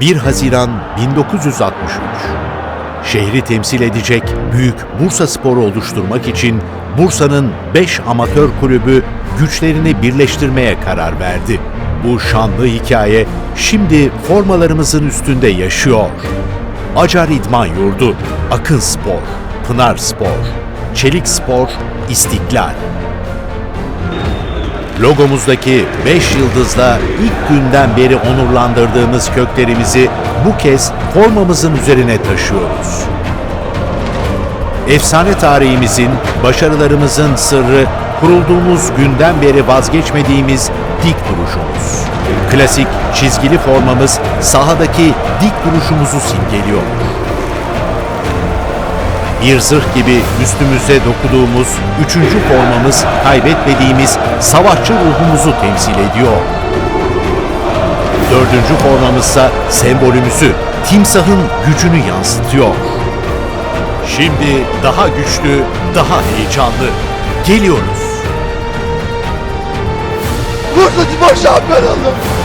1 Haziran 1963. Şehri temsil edecek büyük Bursa Spor'u oluşturmak için Bursa'nın 5 amatör kulübü güçlerini birleştirmeye karar verdi. Bu şanlı hikaye şimdi formalarımızın üstünde yaşıyor. Acar İdman Yurdu, Akın Spor, Pınar Spor, Çelik Spor, İstiklal. Logomuzdaki 5 yıldızla ilk günden beri onurlandırdığımız köklerimizi bu kez formamızın üzerine taşıyoruz. Efsane tarihimizin, başarılarımızın sırrı kurulduğumuz günden beri vazgeçmediğimiz dik duruşumuz. Klasik çizgili formamız sahadaki dik duruşumuzu simgeliyor. Bir zırh gibi üstümüze dokuduğumuz üçüncü formamız kaybetmediğimiz savaşçı ruhumuzu temsil ediyor. Dördüncü formamızsa sembolümüzü, timsahın gücünü yansıtıyor. Şimdi daha güçlü, daha heyecanlı. Geliyoruz. Bursa Spor şampiyon oldu.